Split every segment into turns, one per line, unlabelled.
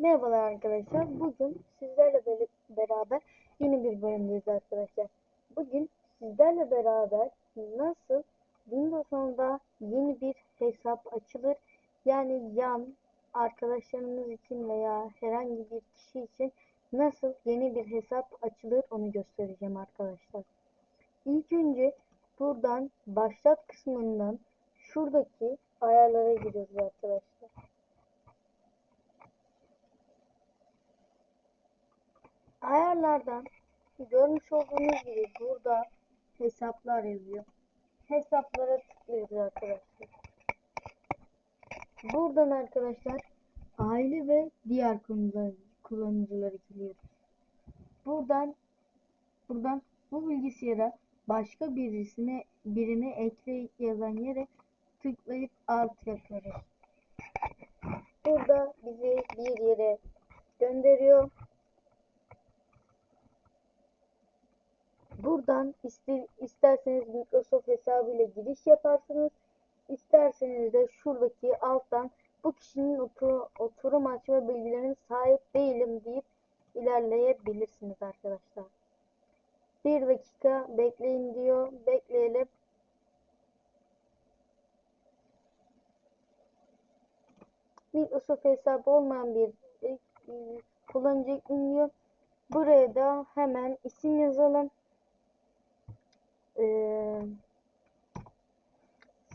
Merhabalar arkadaşlar. Bugün sizlerle be- beraber yeni bir bölümdeyiz arkadaşlar. Bugün sizlerle beraber nasıl Windows 10'da yeni bir hesap açılır yani yan arkadaşlarımız için veya herhangi bir kişi için nasıl yeni bir hesap açılır onu göstereceğim arkadaşlar. İlk önce buradan başlat kısmından şuradaki ayarlara giriyoruz arkadaşlar. Ayarlardan görmüş olduğunuz gibi burada hesaplar yazıyor. Hesaplara tıklıyoruz arkadaşlar. Buradan arkadaşlar aile ve diğer kullanıcıları, giriyoruz. Buradan buradan bu bilgisayara başka birisine birine ekle yazan yere tıklayıp alt yapıyoruz. Burada bizi bir yere gönderiyor. Buradan ister, isterseniz Microsoft hesabıyla giriş yaparsınız. İsterseniz de şuradaki alttan bu kişinin otur, oturum açma bilgilerine sahip değilim deyip ilerleyebilirsiniz arkadaşlar. Bir dakika bekleyin diyor. Bekleyelim. Microsoft hesabı olmayan bir kullanıcı ekleniyor. Buraya da hemen isim yazalım. Ee,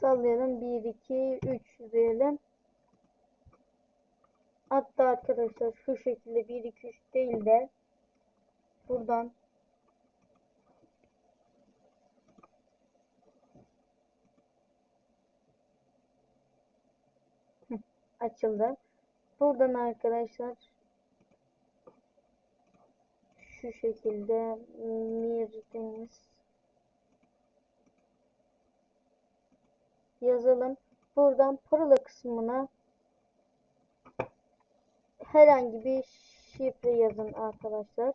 sallayalım 1 2 3 diyelim. Hatta arkadaşlar şu şekilde 1 2 3 değil de buradan açıldı. Buradan arkadaşlar şu şekilde mirdeniz yazalım. Buradan parola kısmına herhangi bir şifre yazın arkadaşlar.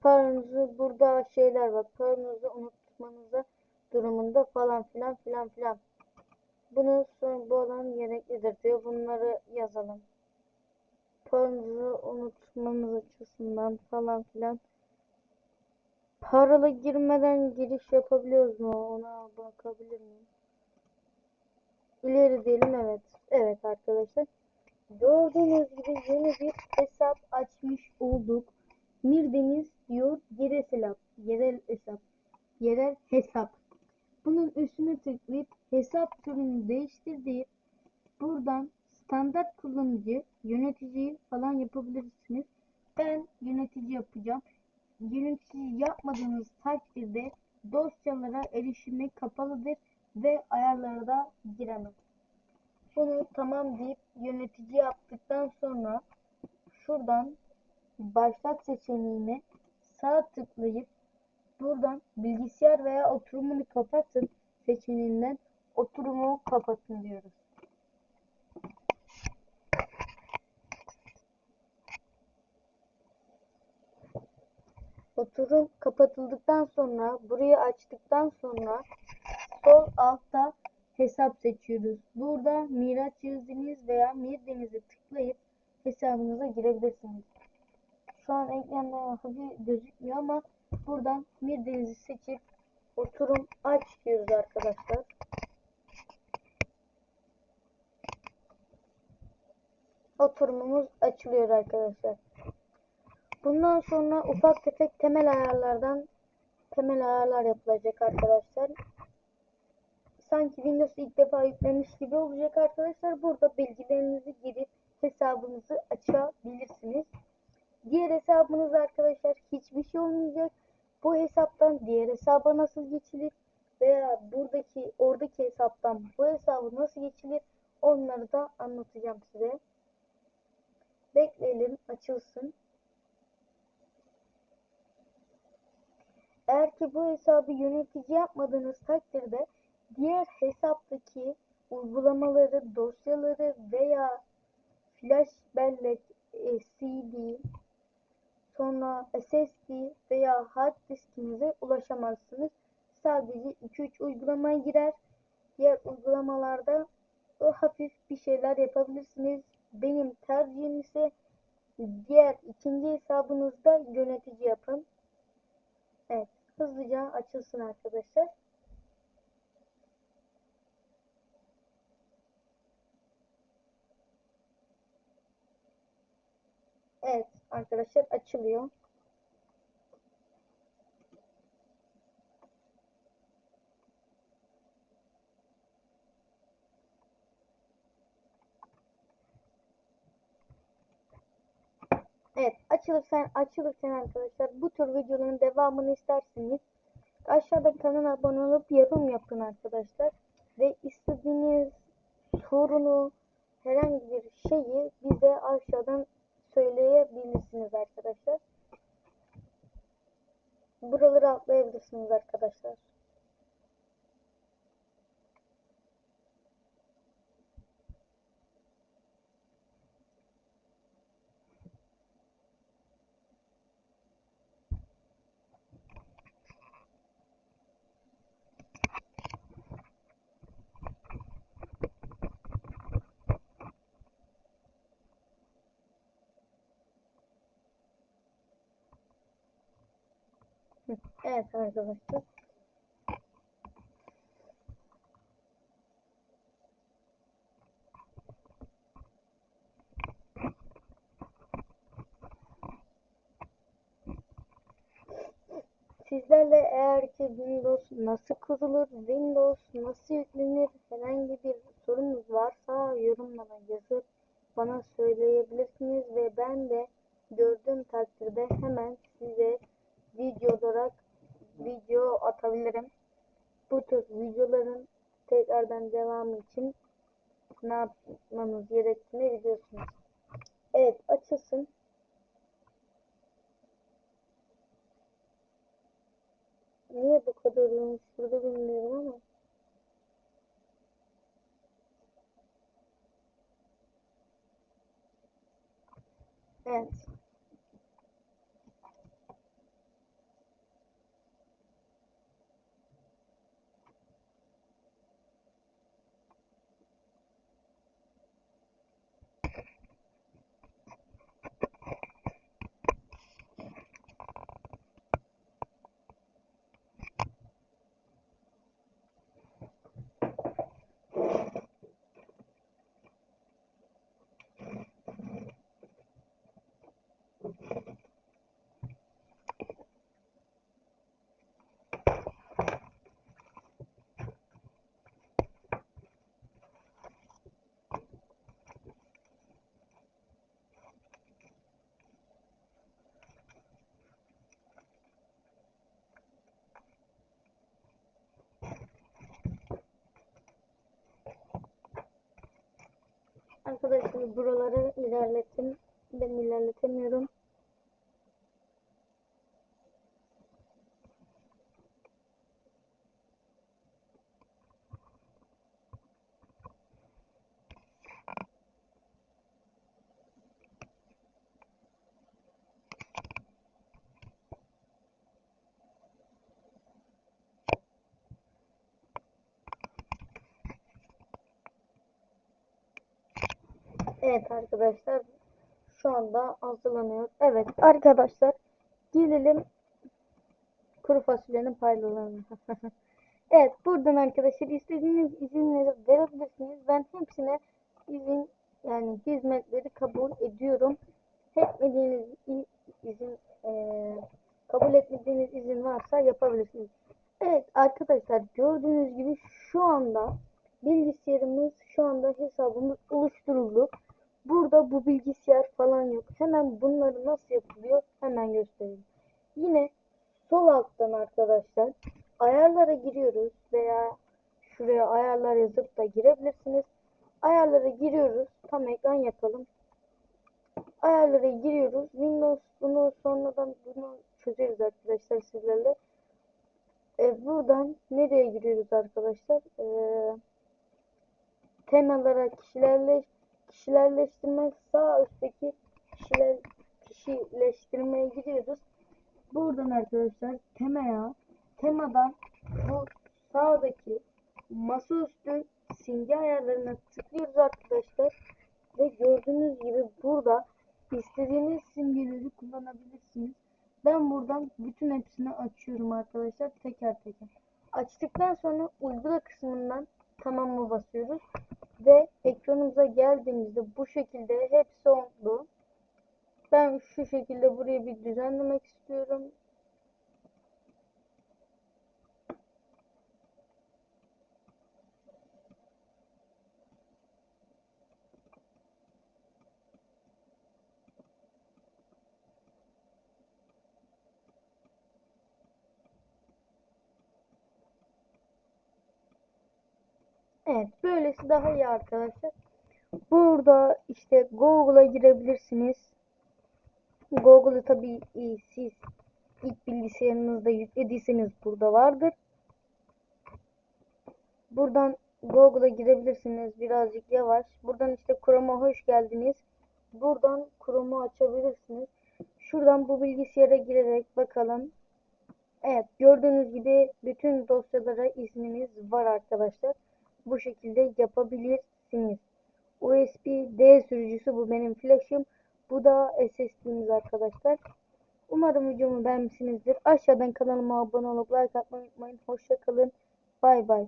Paranızı burada şeyler var. Paranızı unutmanıza durumunda falan filan filan filan. Bunu son bu alan gereklidir diyor. Bunları yazalım. Paranızı unutmanız açısından falan filan. Paralı girmeden giriş yapabiliyoruz mu? Ona bakabilir miyim? İleri diyelim evet. Evet arkadaşlar. Gördüğünüz gibi yeni bir hesap açmış olduk. Mirdeniz diyor yerel hesap. Yerel hesap. Yerel hesap. Bunun üstüne tıklayıp hesap türünü değiştir deyip buradan standart kullanıcı, yönetici falan yapabilirsiniz. Ben yönetici yapacağım. Yönetici yapmadığınız takdirde dosyalara erişimi kapalıdır ve ayarlara da giremez. Bunu tamam deyip yönetici yaptıktan sonra şuradan başlat seçeneğine sağ tıklayıp buradan bilgisayar veya oturumunu kapatın seçeneğinden oturumu kapatın diyoruz. Oturum kapatıldıktan sonra burayı açtıktan sonra sol altta hesap seçiyoruz. Burada Miraç Yazdeniz veya Mirdeniz'e tıklayıp hesabınıza girebilirsiniz. Şu an ekranda hafif gözükmüyor ama buradan Mirdeniz'i seçip oturum aç diyoruz arkadaşlar. Oturumumuz açılıyor arkadaşlar. Bundan sonra ufak tefek temel ayarlardan temel ayarlar yapılacak arkadaşlar. Sanki Windows ilk defa yüklemiş gibi olacak arkadaşlar. Burada bilgilerinizi girip hesabınızı açabilirsiniz. Diğer hesabınız arkadaşlar hiçbir şey olmayacak. Bu hesaptan diğer hesaba nasıl geçilir veya buradaki oradaki hesaptan bu hesabı nasıl geçilir onları da anlatacağım size. Bekleyelim açılsın. Eğer ki bu hesabı yönetici yapmadığınız takdirde diğer hesaptaki uygulamaları, dosyaları veya flash bellek, e, CD, sonra SSD veya hard diskinize ulaşamazsınız. Sadece 2-3 uygulamaya girer. Diğer uygulamalarda o hafif bir şeyler yapabilirsiniz. Benim tercihim ise diğer ikinci hesabınızda yönetici yapın. Evet, hızlıca açılsın arkadaşlar. Evet arkadaşlar açılıyor. Evet açılırken açılırken arkadaşlar bu tür videoların devamını isterseniz aşağıda kanala abone olup yorum yapın arkadaşlar ve istediğiniz sorunu herhangi bir şeyi bize aşağıdan söyleyebilirsiniz arkadaşlar. Buraları atlayabilirsiniz arkadaşlar. Evet arkadaşlar. Sizlerle eğer ki Windows nasıl kurulur, Windows nasıl yüklenir, herhangi bir sorunuz varsa yorumlara yazıp bana söyleyebilirsiniz ve ben de gördüğüm takdirde hemen size video olarak video atabilirim. Bu tür videoların tekrardan devamı için ne yapmanız gerektiğini biliyorsunuz. Evet açılsın. Niye bu kadar uzun sürdü bilmiyorum ama. Evet. Arkadaşlar buraları ilerlettim. Ben ilerletemiyorum. Evet arkadaşlar şu anda hazırlanıyor. Evet arkadaşlar gelelim kuru fasulyenin paylarına. evet buradan arkadaşlar istediğiniz izinleri verebilirsiniz. Ben hepsine izin yani hizmetleri kabul ediyorum. Etmediğiniz izin eee, kabul etmediğiniz izin varsa yapabilirsiniz. Evet arkadaşlar gördüğünüz gibi şu anda bilgisayarımız şu anda hesabımız oluşturuldu. Burada bu bilgisayar falan yok. Hemen bunları nasıl yapılıyor hemen göstereyim. Yine sol alttan arkadaşlar ayarlara giriyoruz veya şuraya ayarlar yazıp da girebilirsiniz. Ayarlara giriyoruz. Tam ekran yapalım. Ayarlara giriyoruz. Windows bunu sonradan bunu çözeriz arkadaşlar sizlerle. E, buradan nereye giriyoruz arkadaşlar? Eee temalara kişilerle kişilerleştirme sağ üstteki kişiler kişileştirmeye gidiyoruz. Buradan arkadaşlar temaya temadan bu sağdaki masaüstü simge ayarlarına tıklıyoruz arkadaşlar. Ve gördüğünüz gibi burada istediğiniz simgeleri kullanabilirsiniz. Ben buradan bütün hepsini açıyorum arkadaşlar teker teker. Açtıktan sonra uygula kısmından tamamı basıyoruz. Ve ekranımıza geldiğimizde bu şekilde hepsi oldu. Ben şu şekilde burayı bir düzenlemek istiyorum. Evet, böylesi daha iyi arkadaşlar. Burada işte Google'a girebilirsiniz. Google'ı tabii e, siz ilk bilgisayarınızda yüklediyseniz burada vardır. Buradan Google'a girebilirsiniz. Birazcık yavaş. Buradan işte Chrome'a hoş geldiniz. Buradan Chrome'u açabilirsiniz. Şuradan bu bilgisayara girerek bakalım. Evet, gördüğünüz gibi bütün dosyalara izniniz var arkadaşlar. Bu şekilde yapabilirsiniz. USB-D sürücüsü bu benim flash'ım. Bu da SSD'miz arkadaşlar. Umarım videomu beğenmişsinizdir. Aşağıdan kanalıma abone olup like atmayı unutmayın. Hoşça kalın. Bay bay.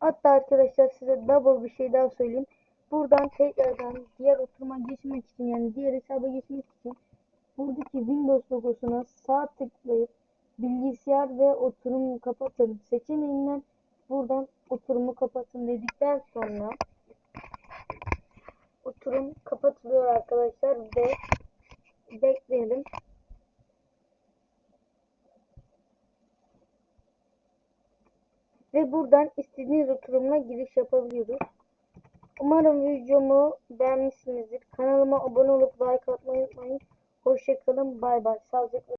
Hatta arkadaşlar size double bir şey daha söyleyeyim. Buradan tekrardan diğer oturuma geçmek için yani diğer hesaba geçmek için buradaki Windows logosuna sağ tıklayıp bilgisayar ve oturum kapatın seçeneğinden buradan oturumu kapatın dedikten sonra oturum kapatılıyor arkadaşlar ve bekleyelim. Ve buradan istediğiniz oturumla giriş yapabiliyoruz. Umarım videomu beğenmişsinizdir. Kanalıma abone olup like atmayı unutmayın. Hoşçakalın. Bay bay. Sağlıcakla